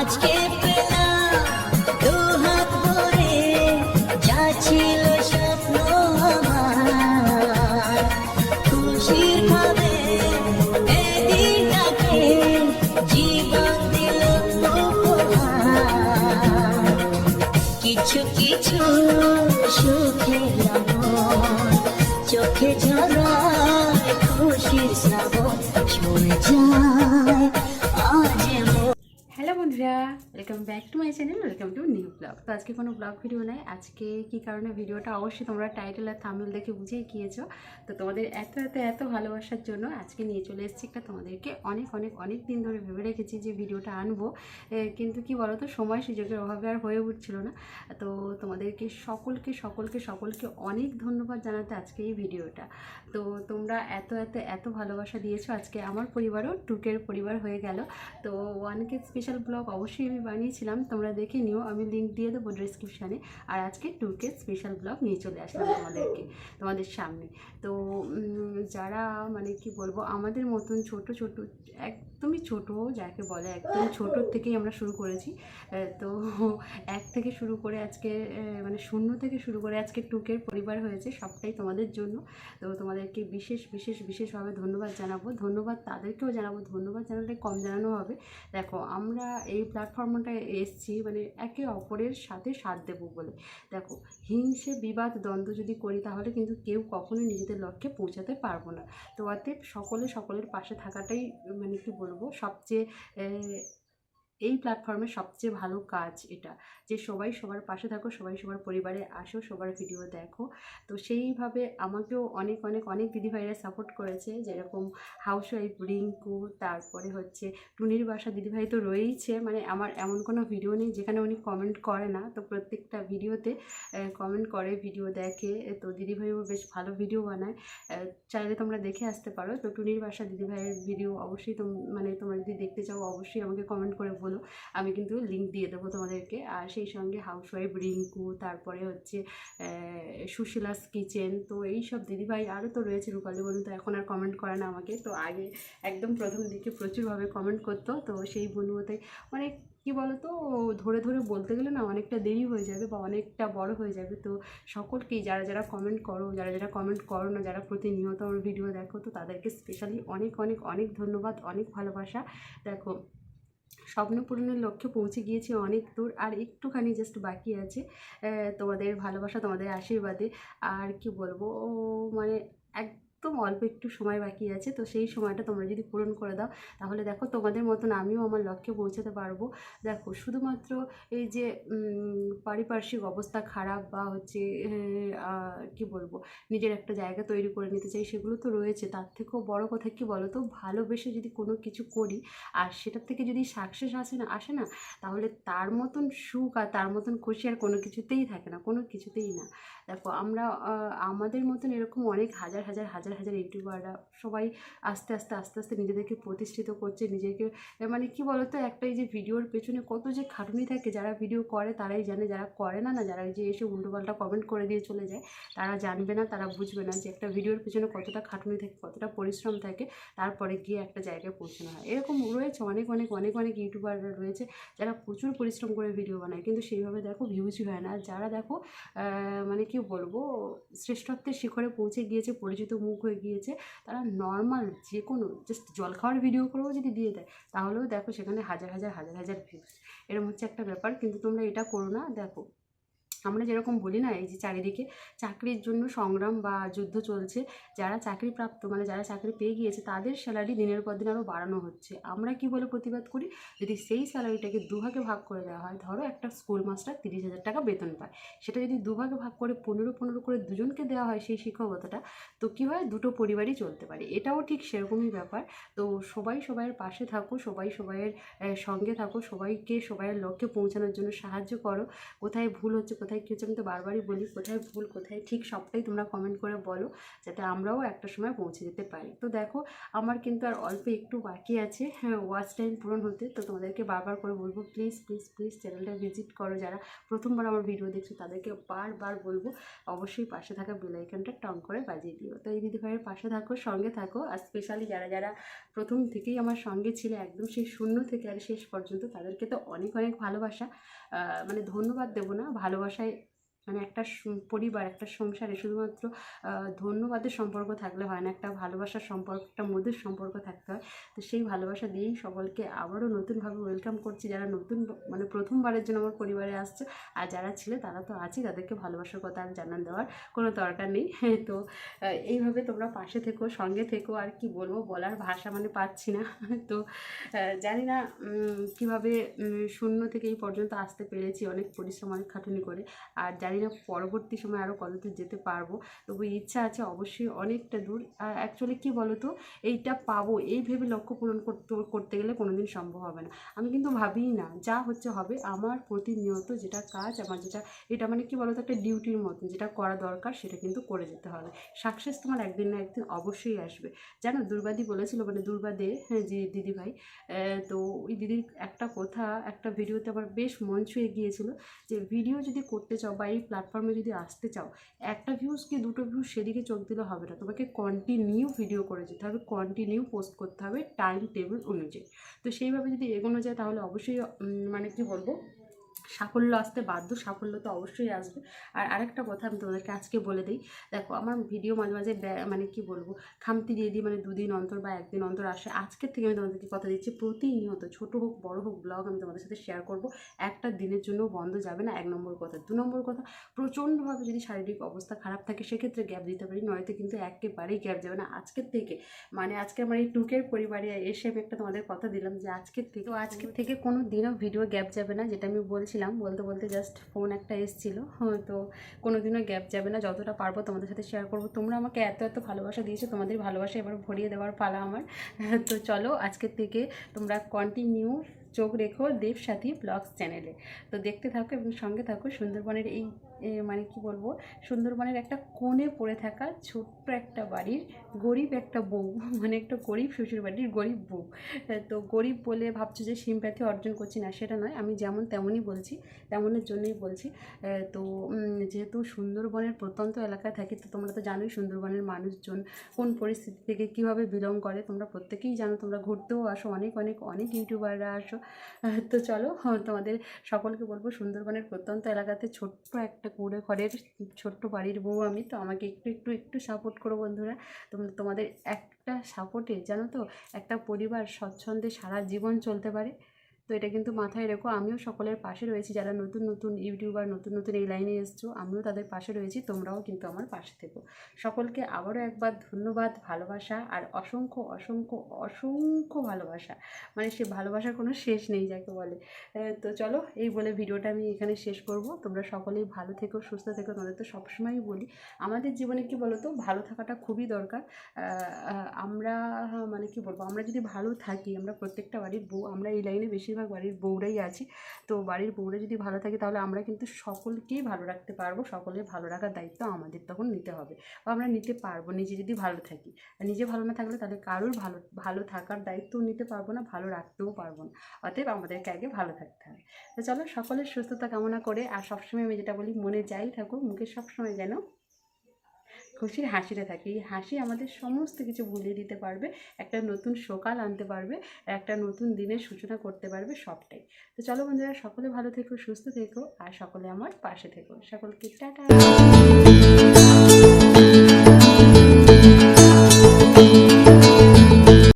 আজকে পেলাম, দু হাত স্বপ্ন আমার। খুশির খাবে এদিনটাকে জীবন দিল কিছু কিছু সুখে চোখে ঝরায় খুশির শ্রাবণ ছুঁয়ে যায় welcome back to my channel welcome to new blog তো আজকে কোনো ব্লগ ভিডিও নয় আজকে কি কারণে ভিডিওটা অবশ্যই তোমরা টাইটেল আর থাম্বনেল দেখে বুঝেই গিয়েছো। তো তোমাদের এত এত এত ভালোবাসার জন্য আজকে নিয়ে চলে এসেছি একটা তোমাদেরকে অনেক অনেক অনেক দিন ধরে ভেবে রেখেছি যে ভিডিওটা আনব। কিন্তু কি বলো তো সময় সুযোগের অভাবে আর হয়ে উঠছিল না। তো তোমাদেরকে সকলকে সকলকে সকলকে অনেক ধন্যবাদ জানাতে আজকে এই ভিডিওটা। তো তোমরা এত এত এত ভালোবাসা দিয়েছ। আজকে আমার পরিবারও টুকের পরিবার হয়ে গেল। তো ওয়ানকে স্পেশাল ব্লগ অবশ্যই আমি বানিয়েছিলাম, তোমরা দেখে নিও, আমি লিঙ্ক দিয়ে দেবো ডিসক্রিপশানে আর আজকে টুকে স্পেশাল ব্লগ নিয়ে চলে আসলাম তোমাদেরকে, তোমাদের সামনে। তো যারা মানে কি বলব, আমাদের মতন ছোট ছোট, একদমই ছোট, যাকে বলে একদম ছোট থেকেই আমরা শুরু করেছি। তো এক থেকে শুরু করে আজকে মানে শূন্য থেকে শুরু করে আজকে টুকের পরিবার হয়েছে, সবটাই তোমাদের জন্য। তো তোমাদেরকে বিশেষ বিশেষ, বিশেষভাবে ধন্যবাদ জানাব। ধন্যবাদ তাদেরকেও জানাব, ধন্যবাদ জানালে কম জানানো হবে। দেখো, আমরা এই প্ল্যাটফর্মটায় এসছি মানে একে অপরের সাথে সাথ দেবো বলে। দেখো, হিংসে বিবাদ দ্বন্দ্ব যদি করি, তাহলে কিন্তু কেউ কখনোই নিজেদের লক্ষ্যে পৌঁছাতে পারব না। তো অতএব সকলে সকলের পাশে থাকাটাই মানে কি বলব, সবচেয়ে এই প্ল্যাটফর্মে সবচেয়ে ভালো কাজ এটা। যে সবাই সবার পাশে থাকো, সবাই সবার পরিবারে আসো, সবার ভিডিও দেখো। তো সেইভাবে আমাকেও অনেক অনেক অনেক দিদিভাইরা সাপোর্ট করেছে। যেরকম হাউস ওয়াইফ রিঙ্কু, তারপরে হচ্ছে টুনির বাসা দিদিভাই তো রয়েইছে। মানে আমার এমন কোনো ভিডিও নেই যেখানে উনি কমেন্ট করে না। তো প্রত্যেকটা ভিডিওতে কমেন্ট করে ভিডিও দেখে। তো দিদিভাইও বেশ ভালো ভিডিও বানায়। চাইলে তোমরা দেখে আসতে পারো। তো টুনির বাসা দিদিভাইয়ের ভিডিও অবশ্যই মানে তোমরা যদি দেখতে চাও, অবশ্যই আমাকে কমেন্ট করে বলো আমি কিন্তু লিঙ্ক দিয়ে দেবো তোমাদেরকে। আর সেই সঙ্গে হাউস ওয়াইফ রিঙ্কু, তারপরে হচ্ছে সুশীলাস কিচেন, তো এই সব দিদিভাই আরও তো রয়েছে রূপালী বনু, তো এখন আর কমেন্ট করে না আমাকে। তো আগে একদম প্রথম দিকে প্রচুরভাবে কমেন্ট করতো, তো সেই বন্ধুতে অনেক, কি বলতো, ধরে ধরে বলতে গেলে না অনেকটা দেরি হয়ে যাবে বা অনেকটা বড় হয়ে যাবে। তো সকলকেই যারা যারা কমেন্ট করো, যারা যারা কমেন্ট করো না, যারা প্রতিনিয়ত আমার ভিডিও দেখো, তো তাদেরকে স্পেশালি অনেক অনেক অনেক ধন্যবাদ, অনেক ভালোবাসা। দেখো স্বপ্ন পূরণের লক্ষ্যে পৌঁছে গিয়েছি অনেক দূর। আর একটুখানি জাস্ট বাকি আছে তোমাদের ভালোবাসা, তোমাদের আশীর্বাদে। আর কি বলব? মানে মানে একদম অল্প একটু সময় বাকি আছে। তো সেই সময়টা তোমরা যদি পূরণ করে দাও, তাহলে দেখো তোমাদের মতন আমিও আমার লক্ষ্যে পৌঁছাতে পারব। দেখো, শুধুমাত্র এই যে পারিপার্শ্বিক অবস্থা খারাপ বা হচ্ছে কি বলব, নিজের একটা জায়গা তৈরি করে নিতে চাই, সেগুলো তো রয়েছে। তার থেকেও বড় কথা কি বলো তো ভালোবেসে যদি কোনো কিছু করি, আর সেটার থেকে যদি সাকসেস আসে না আসে না, তাহলে তার মতন সুখ আর তার মতন খুশি আর কোনো কিছুতেই থাকে না, কোনো কিছুতেই না। দেখো, আমরা আমাদের মতন এরকম অনেক হাজার হাজার হাজার হাজার হাজার ইউটিউবাররা সবাই আস্তে আস্তে আস্তে আস্তে নিজেদেরকে প্রতিষ্ঠিত করছে, নিজেকে মানে কি বলতো একটা এই যে ভিডিওর পেছনে কত যে খাটুনি থাকে, যারা ভিডিও করে তারাই জানে, যারা করে না না, যারা যে এসে উল্টোপাল্টা কমেন্ট করে দিয়ে চলে যায়, তারা জানবে না, তারা বুঝবে না যে একটা ভিডিওর পেছনে কতটা খাটুনি থাকে, কতটা পরিশ্রম থাকে, তারপরে গিয়ে একটা জায়গায় পৌঁছানো হয়। এরকম রয়েছে অনেক অনেক অনেক অনেক ইউটিউবাররা রয়েছে, যারা প্রচুর পরিশ্রম করে ভিডিও বানায়, কিন্তু সেইভাবে দেখো ভিউজই হয় না। আর যারা দেখো মানে কি বলব, শ্রেষ্ঠত্বের শিখরে পৌঁছে গিয়েছে পরিচিত মুখ হয়ে গিয়েছে, তারা নর্মাল যে কোনো জাস্ট জল খাওয়ার ভিডিও করেও যদি দিয়ে দেয়, তাহলেও দেখো সেখানে হাজার হাজার হাজার হাজার ভিউজ এরম হচ্ছে একটা ব্যাপার, কিন্তু তোমরা এটা করো না, দেখো। আমরা যেরকম বলি না, এই যে চারিদিকে চাকরির জন্য সংগ্রাম বা যুদ্ধ চলছে, যারা চাকরি প্রাপ্ত মানে যারা চাকরি পেয়ে গিয়েছে, তাদের স্যালারি দিনের পর দিন আরও বাড়ানো হচ্ছে। আমরা কি বলে প্রতিবাদ করি? যদি সেই স্যালারিটাকে দুভাগে ভাগ করে দেওয়া হয়, ধরো একটা স্কুল মাস্টার তিরিশ হাজার টাকা বেতন পায়। সেটা যদি দুভাগে ভাগ করে পনেরো পনেরো করে দুজনকে দেওয়া হয় সেই শিক্ষকতাটা, তো কী হয়? দুটো পরিবারই চলতে পারে। এটাও ঠিক সেরকমই ব্যাপার। তো সবাই সবাইয়ের পাশে থাকো, সবাই সবাইয়ের সঙ্গে থাকো, সবাইকে, সবাইয়ের লক্ষ্যে পৌঁছানোর জন্য সাহায্য করো। কোথায় ভুল হচ্ছে কোথায় কী হচ্ছে আমি তো বারবারই বলি, কোথায় ভুল, কোথায় ঠিক সবটাই তোমরা কমেন্ট করে বলো, যাতে আমরাও একটা সময় পৌঁছে যেতে পারি। তো দেখো, আমার কিন্তু আর অল্প একটু বাকি আছে। হ্যাঁ ওয়াচ টাইম পূরণ হতে, তো তোমাদেরকে বারবার করে বলব প্লিজ প্লিজ প্লিজ চ্যানেলটা ভিজিট করো। যারা প্রথমবার আমার ভিডিও দেখছ, তাদেরকে বারবার বলব, অবশ্যই পাশে থাকা বেলাইকনটা টং করে বাজিয়ে দিও। তো এই দিদিভাইয়ের পাশে থাকো, সঙ্গে থাকো, আর স্পেশালি যারা যারা প্রথম থেকেই আমার সঙ্গে ছিল, একদম সেই শূন্য থেকে আর শেষ পর্যন্ত, তাদেরকে তো অনেক অনেক ভালোবাসা। মানে ধন্যবাদ দেবো না ভালোবাসায় মানে একটা পরিবার, একটা সংসারে শুধুমাত্র ধন্যবাদের সম্পর্ক থাকলে হয় না, একটা ভালোবাসার সম্পর্ক, একটা মধুর সম্পর্ক থাকতে হয়। তো সেই ভালোবাসা দিয়েই সকলকে আবারও নতুনভাবে ওয়েলকাম করছি। যারা নতুন মানে প্রথমবারের জন্য আমার পরিবারে আসছে, আর যারা ছিল, তারা তো আছে, তাদেরকে ভালোবাসার কথা আর জানান দেওয়ার কোনো দরকার নেই। তো এইভাবে তোমরা পাশে থেকো, সঙ্গে থেকো, আর কি বলব, বলার ভাষা মানে পাচ্ছি না। তো জানি না কীভাবে শূন্য থেকে এই পর্যন্ত আসতে পেরেছি, অনেক পরিশ্রম, অনেক খাটুনি করে। আর জানি না পরবর্তী সময় আরও কত দূর যেতে পারব। তবু ইচ্ছা আছে অবশ্যই অনেকটা দূর। আর অ্যাকচুয়ালি কী বলো তো এইটা পাবো। এই ভেবে লক্ষ্য পূরণ করতে করতে গেলে কোনোদিন সম্ভব হবে না। আমি কিন্তু ভাবিই না যা হচ্ছে হবে। আমার প্রতিনিয়ত যেটা কাজ আমার যেটা এটা মানে কি বলতো? একটা ডিউটির মতন। যেটা করা দরকার সেটা কিন্তু করে যেতে হবে। সাকসেস তোমার একদিন না একদিন অবশ্যই আসবে। জানো দুর্বাদি বলেছিল মানে দুর্বাদে হ্যাঁ যে দিদিভাই আহ, তো ওই দিদির একটা কথা একটা ভিডিওতে আমার বেশ মন ছুঁয়ে গিয়েছিল যে ভিডিও যদি করতে চাও বা এই প্ল্যাটফর্মে যদি আসতে চাও, একটা ভিউজ কি দুটো ভিউজ সেদিকে চোখ দিলে হবে না। তোমাকে কন্টিনিউ ভিডিও করে যেতে হবে কন্টিনিউ পোস্ট করতে হবে টাইম টেবিল অনুযায়ী। তো সেইভাবে যদি এগোনো যায় তাহলে অবশ্যই মানে কি বলব সাফল্য আসতে বাধ্য সাফল্য তো অবশ্যই আসবে। আর আরেকটা কথা আমি তোমাদেরকে আজকে বলে দিই দেখো আমার ভিডিও মাঝে মাঝে মানে কি বলব খামতি দিয়ে দিই মানে দুদিন অন্তর বা একদিন অন্তর আসে। আজকের থেকে আমি তোমাদেরকে কথা দিচ্ছি প্রতিনিয়ত ছোট হোক বড় হোক ব্লগ আমি তোমাদের সাথে শেয়ার করব। একটা দিনের জন্য বন্ধ যাবে না এক নম্বর কথা। দু নম্বর কথা প্রচণ্ডভাবে যদি শারীরিক অবস্থা খারাপ থাকে সেক্ষেত্রে গ্যাপ দিতে পারি নয়তো কিন্তু একেবারেই গ্যাপ যাবে না। আজকের থেকে মানে আজকে আমার এই টুকের পরিবারে এসে আমি একটা তোমাদের কথা দিলাম যে আজকের থেকে তো আজকের থেকে কোনো দিনও ভিডিও গ্যাপ যাবে না যেটা আমি বলছিলাম, বলতে বলতে জাস্ট ফোন একটা এসেছিল। তো কোনো দিনও গ্যাপ যাবে না, যতটা পারব তোমাদের সাথে শেয়ার করব। তোমরা আমাকে এত এত ভালোবাসা দিয়েছ, তোমাদের ভালোবাসা এবার ভরিয়ে দেওয়ার পালা আমার। তো চলো আজকের থেকে তোমরা কন্টিনিউ চোখ রেখো দেব সাথী ব্লগস চ্যানেলে। তো দেখতে থাকো এবং সঙ্গে থাকো সুন্দরবনের এই মানে কি বলব? সুন্দরবনের একটা কোণে পড়ে থাকা ছোট্ট একটা বাড়ির গরিব একটা বউ মানে একটা গরিব শ্বশুর বাড়ির গরিব বউ। তো গরিব বলে ভাবছ যে সিম্প্যাথি অর্জন করছি? না, সেটা নয়। আমি যেমন তেমনই বলছি, তেমনের জন্যই বলছি। তো যেহেতু সুন্দরবনের প্রত্যন্ত এলাকায় থাকি, তো তোমরা তো জানোই সুন্দরবনের মানুষজন কোন পরিস্থিতি থেকে কীভাবে বিলং করে। তোমরা প্রত্যেকেই জানো, তোমরা ঘুরতেও আসো, অনেক অনেক অনেক ইউটিউবাররা আসো। তো চলো হ্যাঁ, তোমাদের সকলকে বলব সুন্দরবনের প্রত্যন্ত এলাকাতে ছোট্ট একটা কুড়ে ঘরের ছোট্ট বাড়ির বউ আমি তো আমাকে একটু একটু একটু সাপোর্ট করো বন্ধুরা। তোমরা তোমাদের একটা সাপোর্টে জানো তো? একটা পরিবার স্বচ্ছন্দে সারা জীবন চলতে পারে। তো এটা কিন্তু মাথায় রেখো, আমিও সকলের পাশে রয়েছি। যারা নতুন নতুন ইউটিউবার, নতুন নতুন এই লাইনে এসছো, আমিও তাদের পাশে রয়েছি, তোমরাও কিন্তু আমার পাশে থেকো। সকলকে আবারও একবার ধন্যবাদ, ভালোবাসা আর অসংখ্য অসংখ্য অসংখ্য ভালোবাসা। মানে সে ভালোবাসার কোনো শেষ নেই, যাকে বলে। তো চলো, এই বলে ভিডিওটা আমি এখানে শেষ করব। তোমরা সকলেই ভালো থেকো, সুস্থ থেকো, তোমাদের তো সবসময়ই বলি। আমাদের জীবনে কি বলো তো ভালো থাকাটা খুবই দরকার। আমরা মানে কি বলব, আমরা যদি ভালো থাকি, আমরা প্রত্যেকটা বাড়ির বউ, আমরা এই লাইনে বেশিরভাগ বাড়ির বউরাই আছি। তো বাড়ির বউরা যদি ভালো থাকে তাহলে আমরা কিন্তু সকলকেই ভালো রাখতে পারব। সকলের ভালো রাখার দায়িত্ব আমাদের তখন নিতে হবে বা আমরা নিতে পারব, নিজে যদি ভালো থাকি। নিজে ভালো না থাকলে তাহলে কারোর ভালো ভালো থাকার দায়িত্বও নিতে পারব না, ভালো রাখতেও পারব না। অতএব আমাদেরকে আগে ভালো থাকতে হবে। তো চলো সকলের সুস্থতা কামনা করে আর সবসময় আমি যেটা বলি, মনে যাই থাকুক, মুখে সবসময় যেন খুশির হাসিটা থাকে। এই হাসি আমাদের সমস্ত কিছু ভুলিয়ে দিতে পারবে, একটা নতুন সকাল আনতে পারবে একটা নতুন দিনের সূচনা করতে পারবে সবটাই। তো চলো বন্ধুরা, সকলে ভালো থেকো, সুস্থ থেকো, আর সকলে আমার পাশে থেকো। সকলকে টাটা!